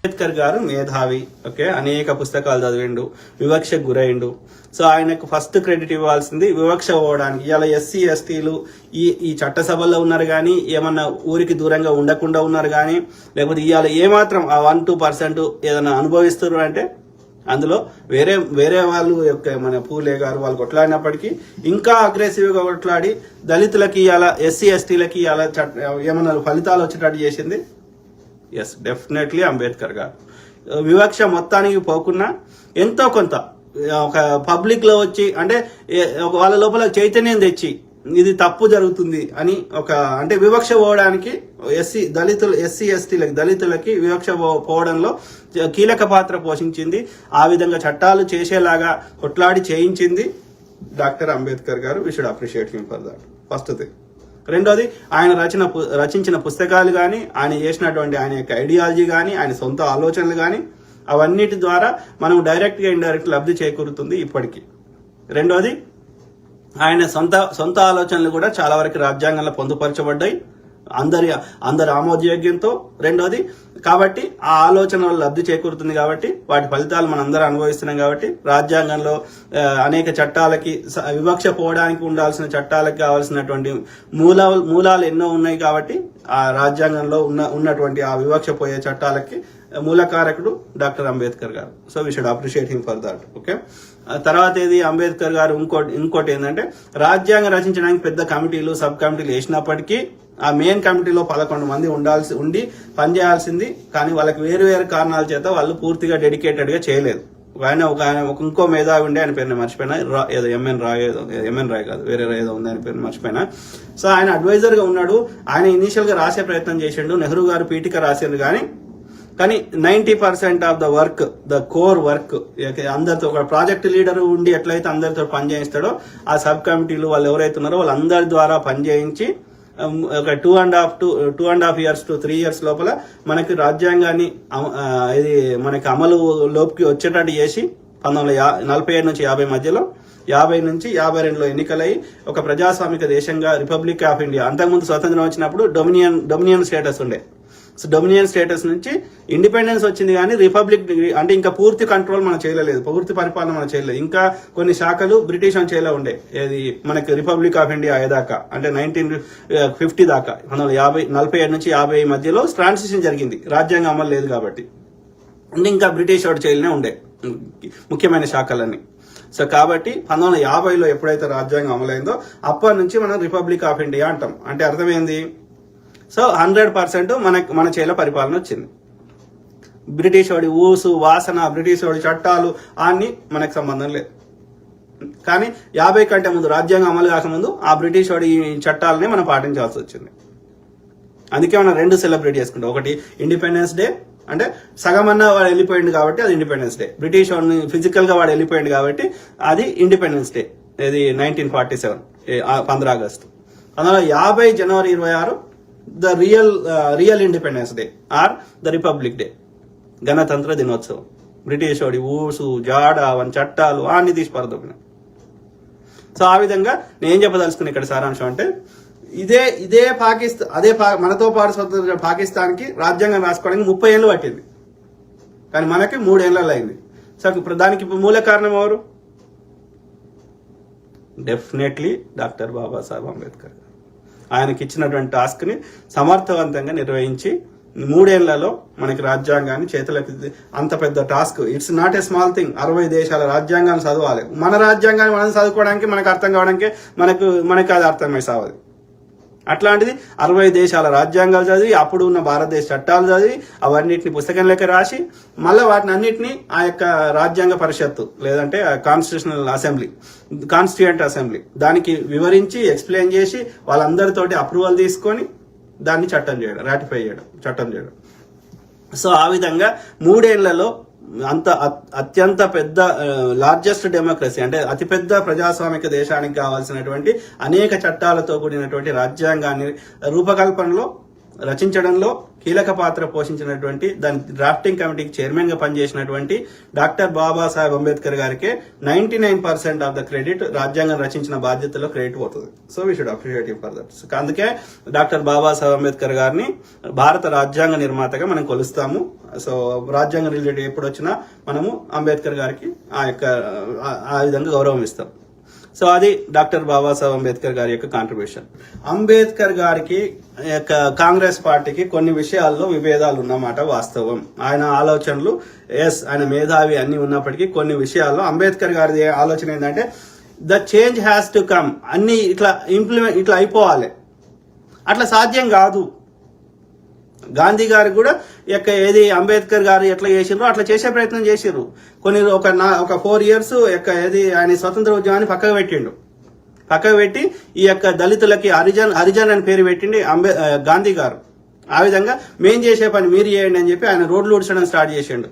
అంబేద్కర్ గారు మేధావి ఓకే? అనేక పుస్తకాలు చదివిండు వివక్షకు గురైండు. సో ఆయనకు ఫస్ట్ క్రెడిట్ ఇవ్వాల్సింది వివక్ష పోవడానికి. ఇలా ఎస్సీ ఎస్టీలు ఈ ఈ చట్టసభల్లో ఉన్నారు కానీ ఏమన్నా ఊరికి దూరంగా ఉండకుండా ఉన్నారు కానీ లేకపోతే ఇవాళ ఏమాత్రం ఆ వన్ టూ పర్సెంట్ ఏదైనా అనుభవిస్తున్నారు అంటే అందులో వేరే వేరే వాళ్ళు యొక్క మన పూలే గారు వాళ్ళు కొట్లాడినప్పటికీ ఇంకా అగ్రెసివ్గా కొట్లాడి దళితులకి ఇలా ఎస్సీ ఎస్టీలకి ఇలా ఏమన్నా ఫలితాలు వచ్చేటట్టు చేసింది ఎస్ డెఫినెట్లీ అంబేద్కర్ గారు. వివక్ష మొత్తానికి పోకుండా ఎంతో కొంత ఒక పబ్లిక్లో వచ్చి అంటే వాళ్ళ లోపల చైతన్యం తెచ్చి ఇది తప్పు జరుగుతుంది అని ఒక అంటే వివక్ష పోవడానికి ఎస్సీ దళితులు ఎస్సీ ఎస్టీలకి దళితులకి వివక్ష పో- పోవడంలో కీలక పాత్ర పోషించింది. ఆ విధంగా చట్టాలు చేసేలాగా కొట్లాడి చేయించింది doctor Ambedkar garu. We should appreciate him for that first thing రెండోది ఆయన రచన పు- రచించిన పుస్తకాలు కానీ ఆయన చేసినటువంటి ఆయన యొక్క ఐడియాలజీ కానీ ఆయన సొంత ఆలోచనలు కానీ అవన్నిటి ద్వారా మనం డైరెక్ట్గా ఇండైరెక్ట్ లబ్ధి చేకూరుతుంది ఇప్పటికీ. రెండోది ఆయన సొంత సొంత ఆలోచనలు కూడా చాలా వరకు రాజ్యాంగంలో పొందుపరచబడ్డాయి. అందరి అందరి ఆమోదయోగ్యంతో రెండోది కాబట్టి ఆ ఆలోచన వల్ల లబ్ధి చేకూరుతుంది కాబట్టి వాటి ఫలితాలు మనం అందరం అనుభవిస్తున్నాం కాబట్టి రాజ్యాంగంలో అనేక చట్టాలకి స- వివక్ష పోవడానికి ఉండాల్సిన చట్టాలకు కావాల్సినటువంటి మూల మూలాలు ఎన్నో ఉన్నాయి కాబట్టి ఆ రాజ్యాంగంలో ఉన్న ఉన్నటువంటి ఆ వివక్ష పోయే చట్టాలకి మూలకారకుడు doctor Ambedkar garu. So we should appreciate him for that okay తర్వాత ఏది అంబేద్కర్ గారు ఇంకోటి ఇంకోటి ఏంటంటే రాజ్యాంగం రచించడానికి పెద్ద కమిటీలు సబ్ కమిటీలు వేసినప్పటికీ ఆ మెయిన్ కమిటీలో పదకొండు మంది ఉండాల్సి ఉండి పనిచేయాల్సింది కానీ వాళ్ళకి వేరు వేరు కారణాల చేత వాళ్ళు పూర్తిగా డెడికేటెడ్గా చేయలేదు. ఆయన ఒక ఆయన ఒక ఇంకో మేధావి ఉండే ఆయన పేరుని మర్చిపోయినా. రా ఏదో ఎంఎన్ రాయ్ ఏదో ఎంఎన్ రాయ్ కాదు వేరే ఏదో ఉంది ఆయన పేరు మర్చిపోయినా. సో ఆయన అడ్వైజర్గా ఉన్నాడు. ఆయన ఇనీషియల్గా రాసే ప్రయత్నం చేసిండు. నెహ్రూ గారు పీఠిక రాశారు కానీ కానీ ninety percent of the work the core work అందరితో ఒక ప్రాజెక్ట్ లీడర్ ఉండి ఎట్లయితే అందరితో పనిచేయిస్తాడో ఆ సబ్ కమిటీలు వాళ్ళు ఎవరైతే ఉన్నారో వాళ్ళందరి ద్వారా పనిచేయించి Um, ఒక two and half to two and half years to three years లోపల మనకి రాజ్యాంగాన్ని అమ- ఇది మనకి అమలు లోపుకి వచ్చేటట్టు చేసి పంతొమ్మిది నలభై ఏడు నుంచి యాభై మధ్యలో యాభై నుంచి యాభై రెండులో ఎన్నికలై ఒక ప్రజాస్వామిక దేశంగా రిపబ్లిక్ ఆఫ్ ఇండియా అంతకుముందు స్వతంత్రం వచ్చినప్పుడు డొమినియన్ డొమినియన్ స్టేటస్ ఉండే. డొమినియన్ స్టేటస్ నుంచి ఇండిపెండెన్స్ వచ్చింది కానీ రిపబ్లిక్ అంటే ఇంకా పూర్తి కంట్రోల్ మనం చేయలేదు పూర్తి పరిపాలన మనం చేయలేదు. ఇంకా కొన్ని శాఖలు బ్రిటిష్ అని చేయలే ఉండే. ఏది మనకి రిపబ్లిక్ ఆఫ్ ఇండియా అయ్యేదాకా అంటే నైన్టీన్ ఫిఫ్టీ దాకా పంతొమ్మిది యాభై నలభై ఏడు నుంచి యాభై మధ్యలో ట్రాన్సిషన్ జరిగింది. రాజ్యాంగం అమలు లేదు కాబట్టి. అంటే ఇంకా బ్రిటిష్ వాడు చేయలేనే ఉండే ముఖ్యమైన శాఖలన్నీ. సో కాబట్టి పంతొమ్మిది వందల యాభైలో ఎప్పుడైతే రాజ్యాంగం అమలైందో అప్పటి నుంచి మనం రిపబ్లిక్ ఆఫ్ ఇండియా అంటాం. అంటే అర్థమైంది సో హండ్రెడ్ పర్సెంట్ మన మన చేతిలో పరిపాలన వచ్చింది. బ్రిటిష్ వాడి ఊసు వాసన బ్రిటిష్ వాడి చట్టాలు అన్ని మనకు సంబంధం లేదు. కానీ యాభై కంటే ముందు రాజ్యాంగం అమలు కాకముందు ఆ బ్రిటిష్ వాడి చట్టాలని మనం పాటించాల్సి వచ్చింది. అందుకే మనం రెండు సెలబ్రేట్ చేసుకుంటాం. ఒకటి ఇండిపెండెన్స్ డే అంటే సగమన్న వాడు వెళ్ళిపోయింది కాబట్టి అది ఇండిపెండెన్స్ డే బ్రిటిష్ వాడిని ఫిజికల్గా వాడు వెళ్ళిపోయింది కాబట్టి అది ఇండిపెండెన్స్ డే ఇది నైన్టీన్ ఫార్టీ సెవెన్ పంద్రా ఆగస్టు. అందులో యాభై జనవరి ఇరవై ఆరు the real real independence day or the republic day. గణతంత్ర దినోత్సవం. బ్రిటిష్ వాడి ఊసు జాడ అవన్నీ చట్టాలు అన్ని తీసి పరదొప్పిన సో ఆ విధంగా నేను చెప్పదలుచుకున్న ఇక్కడ సారాంశం అంటే ఇదే ఇదే పాకిస్తాన్ అదే మనతో పాటు స్వతంత్ర పాకిస్తాన్కి రాజ్యాంగం రాసుకోవడానికి ముప్పై ఏళ్ళు పట్టింది. కానీ మనకి మూడేళ్ళలో అయింది. సో ఇప్పుడు దానికి ఇప్పుడు మూల కారణం ఎవరు? డెఫినెట్లీ డాక్టర్ బాబాసాహెబ్ అంబేద్కర్ గారు. ఆయనకి ఇచ్చినటువంటి టాస్క్ని సమర్థవంతంగా నిర్వహించి మూడేళ్ళలో మనకి రాజ్యాంగాన్ని చేతులకి అంత పెద్ద task. It's not a small thing అరవై దేశాల రాజ్యాంగాన్ని చదవాలి. మన రాజ్యాంగాన్ని మనం చదువుకోవడానికి మనకు అర్థం కావడానికి మనకు మనకు అది అర్థమై సావదు. అట్లాంటిది అరవై దేశాల రాజ్యాంగాలు చదివి అప్పుడు ఉన్న భారతదేశ చట్టాలు చదివి అవన్నిటిని లెక్క రాసి మళ్ళీ వాటిని అన్నిటిని ఆ యొక్క రాజ్యాంగ పరిషత్తు లేదంటే కాన్స్టిట్యూషనల్ అసెంబ్లీ కాన్స్టిట్యూంట్ అసెంబ్లీ దానికి వివరించి ఎక్స్ప్లెయిన్ చేసి వాళ్ళందరితోటి అప్రూవల్ తీసుకొని దాన్ని చట్టం చేయడం రాటిఫై చేయడం చట్టం చేయడం. సో ఆ విధంగా మూడేళ్ళలో అంత అత్- అత్యంత పెద్ద లార్జెస్ట్ డెమోక్రసీ అంటే అతిపెద్ద ప్రజాస్వామిక దేశానికి కావాల్సినటువంటి అనేక చట్టాలతో కూడినటువంటి రాజ్యాంగాన్ని రూపకల్పనలో రచించడంలో కీలక పాత్ర పోషించినటువంటి దాని డ్రాఫ్టింగ్ కమిటీకి చైర్మన్గా పనిచేసినటువంటి డాక్టర్ బాబాసాహెబ్ అంబేద్కర్ గారికి ninety nine percent of the credit రాజ్యాంగం రచించిన బాధ్యతలో క్రెడిట్ పోతుంది. So we should appreciate for that అందుకే డాక్టర్ బాబాసాహెబ్ అంబేద్కర్ గారిని భారత రాజ్యాంగ నిర్మాతగా మనం కొలుస్తాము. సో రాజ్యాంగం రిలేటెడ్ ఎప్పుడు వచ్చినా మనము అంబేద్కర్ గారికి ఆ యొక్క ఆ విధంగా గౌరవం ఇస్తాం. సో అది డాక్టర్ బాబాసాహెబ్ అంబేద్కర్ గారి యొక్క కాంట్రిబ్యూషన్ అంబేద్కర్ గారికి యొక్క కాంగ్రెస్ పార్టీకి కొన్ని విషయాల్లో విభేదాలు ఉన్నమాట వాస్తవం. ఆయన ఆలోచనలు ఎస్ ఆయన మేధావి అన్ని ఉన్నప్పటికీ కొన్ని విషయాల్లో అంబేద్కర్ గారి ఆలోచన ఏంటంటే the change has to come. అన్ని ఇట్లా ఇంప్లిమెంట్ ఇట్లా అయిపోవాలి. అట్లా సాధ్యం కాదు. గాంధీ గారు కూడా యొక్క ఏది అంబేద్కర్ గారు ఎట్లా చేసిర్రో అట్లా చేసే ప్రయత్నం చేసిర్రు. కొన్ని ఒక నా ఒక ఫోర్ ఇయర్స్ యొక్క ఏది ఆయన స్వతంత్ర ఉద్యమాన్ని పక్కకు పెట్టిండు. పక్కకు పెట్టి ఈ యొక్క దళితులకి హరిజన్ హరిజన్ అని పేరు పెట్టిండి అంబే గాంధీ గారు. ఆ విధంగా మేం చేసే పని మీరు చేయండి అని చెప్పి ఆయన రోడ్లు ఊడ్చడం స్టార్ట్ చేసిండు.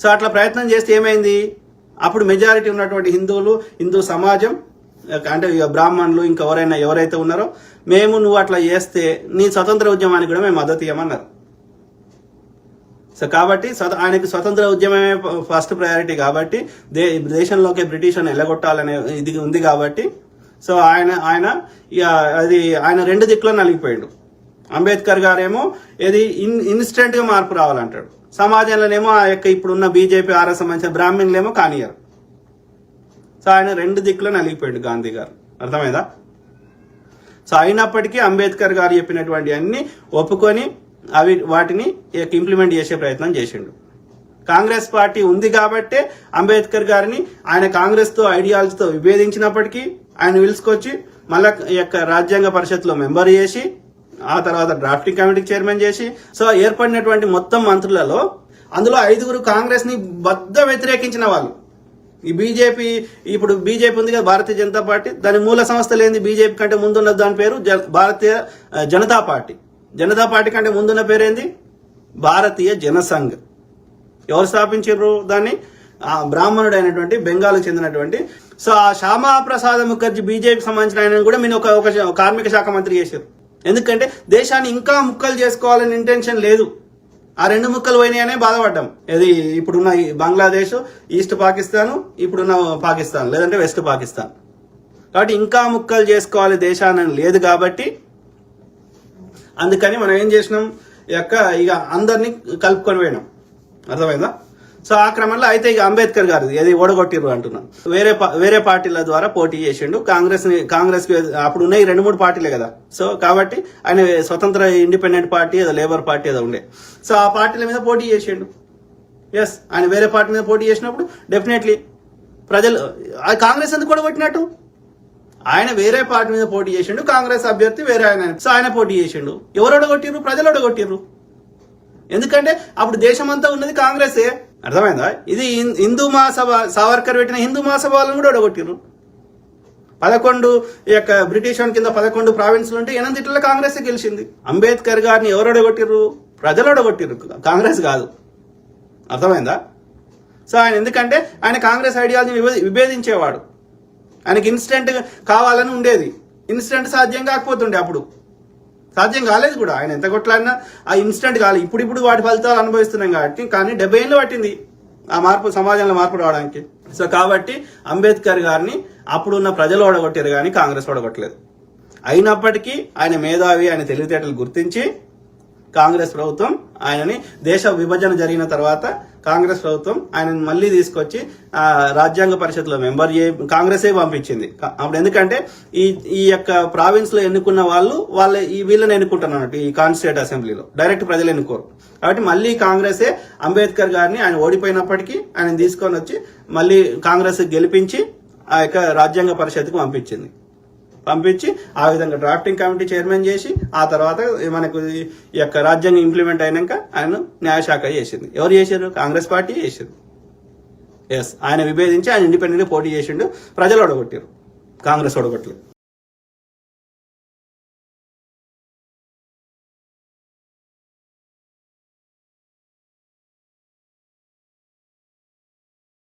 సో అట్లా ప్రయత్నం చేస్తే ఏమైంది? అప్పుడు మెజారిటీ ఉన్నటువంటి హిందువులు హిందూ సమాజం అంటే ఇక బ్రాహ్మణులు ఇంకెవరైనా ఎవరైతే ఉన్నారో మేము నువ్వు అట్లా చేస్తే నీ స్వతంత్ర ఉద్యమానికి కూడా మేము మద్దతు ఇవ్వమన్నారు. సో కాబట్టి ఆయనకి స్వతంత్ర ఉద్యమమే ఫస్ట్ ప్రయారిటీ కాబట్టి దే దేశంలోకి బ్రిటిష్ అని ఎల్లగొట్టాలనే ఇది ఉంది కాబట్టి సో ఆయన ఆయన ఇక అది ఆయన రెండు దిక్కులో నలిగిపోయాడు. అంబేద్కర్ గారేమో ఇది ఇన్ ఇన్స్టెంట్గా మార్పు రావాలంటాడు. సమాజంలోనేమో ఆ యొక్క ఇప్పుడున్న బీజేపీ ఆర్ఎస్ సంబంధించిన బ్రాహ్మణులేమో కానియరు సో ఆయన రెండు దిక్కులో నలిగిపోయాడు గాంధీ గారు. అర్థమైందా? సో అయినప్పటికీ అంబేద్కర్ గారు చెప్పినటువంటి అన్ని ఒప్పుకొని అవి వాటిని ఇంప్లిమెంట్ చేసే ప్రయత్నం చేసిండు. కాంగ్రెస్ పార్టీ ఉంది కాబట్టే అంబేద్కర్ గారిని ఆయన కాంగ్రెస్తో ఐడియాలజీతో విభేదించినప్పటికీ ఆయన పిలుచుకొచ్చి మళ్ళా ఈ యొక్క రాజ్యాంగ పరిషత్లో మెంబర్ చేసి ఆ తర్వాత డ్రాఫ్టింగ్ కమిటీకి చైర్మన్ చేసి సో ఏర్పడినటువంటి మొత్తం మంత్రులలో అందులో ఐదుగురు కాంగ్రెస్ని బద్ద వ్యతిరేకించిన వాళ్ళు. ఈ బీజేపీ ఇప్పుడు బీజేపీ ఉంది కదా భారతీయ జనతా పార్టీ. దాని మూల సంస్థ లేని బీజేపీ కంటే ముందున్న దాని పేరు భారతీయ జనతా పార్టీ. జనతా పార్టీ కంటే ముందున్న పేరేంది భారతీయ జనసంఘ్. ఎవరు స్థాపించారు దాన్ని? ఆ బ్రాహ్మణుడు అయినటువంటి బెంగాల్కు చెందినటువంటి. సో ఆ శ్యామా ప్రసాద్ ముఖర్జీ బీజేపీ సంబంధించిన ఆయన కూడా మీరు ఒక ఒక కార్మిక శాఖ మంత్రి చేశారు. ఎందుకంటే దేశాన్ని ఇంకా ముక్కలు చేసుకోవాలని ఇంటెన్షన్ లేదు. ఆ రెండు ముక్కలు పోయినాయనే బాధపడ్డాం. ఇది ఇప్పుడున్న ఈ బంగ్లాదేశ్ ఈస్ట్ పాకిస్తాన్ ఇప్పుడున్న పాకిస్తాన్ లేదంటే వెస్ట్ పాకిస్తాన్. కాబట్టి ఇంకా ముక్కలు చేసుకోవాలి దేశాన్ని లేదు కాబట్టి అందుకని మనం ఏం చేసినాం? యొక్క ఇక అందరినీ కలుపుకొని పోయినాం. అర్థమైందా? సో ఆ క్రమంలో అయితే ఇక అంబేద్కర్ గారు ఏది ఓడగొట్టిర్రు అంటున్నాను వేరే పా- వేరే పార్టీల ద్వారా పోటీ చేసిండు. కాంగ్రెస్ కాంగ్రెస్ అప్పుడు ఉన్నాయి రెండు మూడు పార్టీలే కదా. సో కాబట్టి ఆయన స్వతంత్ర ఇండిపెండెంట్ పార్టీ ఏదో లేబర్ పార్టీ ఏదో ఉండే. సో ఆ పార్టీల మీద పోటీ చేసిండు. ఎస్ ఆయన వేరే పార్టీ మీద పోటీ చేసినప్పుడు డెఫినెట్లీ ప్రజలు కాంగ్రెస్ ఎందుకు ఓడగొట్టినట్టు? ఆయన వేరే పార్టీ మీద పోటీ చేసిండు. కాంగ్రెస్ అభ్యర్థి వేరే ఆయన. సో ఆయన పోటీ చేసిండు. ఎవరు ఓడగొట్టిర్రు? ప్రజలు ఓడగొట్టిర్రు. ఎందుకంటే అప్పుడు దేశమంతా ఉన్నది కాంగ్రెసే. అర్థమైందా? ఇది హిందూ మహాసభ సావర్కర్ పెట్టిన హిందూ మహాసభ వాళ్ళని కూడా ఓడగొట్టిర్రు పదకొండు ఈ యొక్క బ్రిటిష్ వాని కింద పదకొండు ప్రావిన్స్లు ఉంటే ఎనిమిదిట్లో కాంగ్రెస్ గెలిచింది. అంబేద్కర్ గారిని ఎవరు ఓడగొట్టిర్రు ప్రజలు ఓడగొట్టిర్రు కాంగ్రెస్ కాదు. అర్థమైందా? సో ఆయన ఎందుకంటే ఆయన కాంగ్రెస్ ఐడియాలజీ విభే- విభేదించేవాడు. ఆయనకి ఇన్స్టెంట్ కావాలని ఉండేది. ఇన్స్టెంట్ సాధ్యం కాకపోతుండే అప్పుడు. సాధ్యం కాలేదు కూడా. ఆయన ఎంత కొట్లాడినా ఆ ఇన్స్టెంట్ కాలేదు ఇప్పుడు ఇప్పుడు వాటి ఫలితాలు అనుభవిస్తున్నాం కాబట్టి కానీ డెబ్బై ఏళ్ళు పట్టింది ఆ మార్పు సమాజంలో మార్పు రావడానికి. సో కాబట్టి అంబేద్కర్ గారిని అప్పుడున్న ప్రజలు ఓడగొట్టారు కానీ కాంగ్రెస్ ఓడగొట్టలేదు. అయినప్పటికీ ఆయన మేధావి ఆయన తెలివితేటలు గుర్తించి కాంగ్రెస్ ప్రభుత్వం ఆయనని దేశ విభజన జరిగిన తర్వాత కాంగ్రెస్ ప్రభుత్వం ఆయనను మళ్ళీ తీసుకొచ్చి ఆ, రాజ్యాంగ పరిషత్లో మెంబర్ చే కాంగ్రెసే పంపించింది. అప్పుడు ఎందుకంటే ఈ ఈ యొక్క ప్రావిన్స్లో ఎన్నుకున్న వాళ్ళు వాళ్ళ ఈ వీళ్ళని ఎన్నుకుంటున్నారు ఈ కాన్స్టిట్యూట్ అసెంబ్లీలో. డైరెక్ట్ ప్రజలు ఎన్నుకోరు. కాబట్టి మళ్ళీ కాంగ్రెసే అంబేద్కర్ గారిని ఆయన ఓడిపోయినప్పటికీ ఆయన తీసుకొని వచ్చి మళ్ళీ కాంగ్రెస్ గెలిపించి ఆ యొక్క రాజ్యాంగ పరిషత్కు పంపించింది. పంపించి ఆ విధంగా డ్రాఫ్టింగ్ కమిటీ చైర్మన్ చేసి ఆ తర్వాత మనకు ఈ యొక్క రాజ్యాంగం ఇంప్లిమెంట్ అయినాక ఆయన న్యాయశాఖ చేసింది. ఎవరు చేశారు కాంగ్రెస్ పార్టీ చేసింది. ఎస్ ఆయన విభేదించి ఆయన ఇండిపెండెంట్ పోటీ చేసిండు. ప్రజలు ఓడగొట్టారు కాంగ్రెస్ ఓడగొట్టలేదు.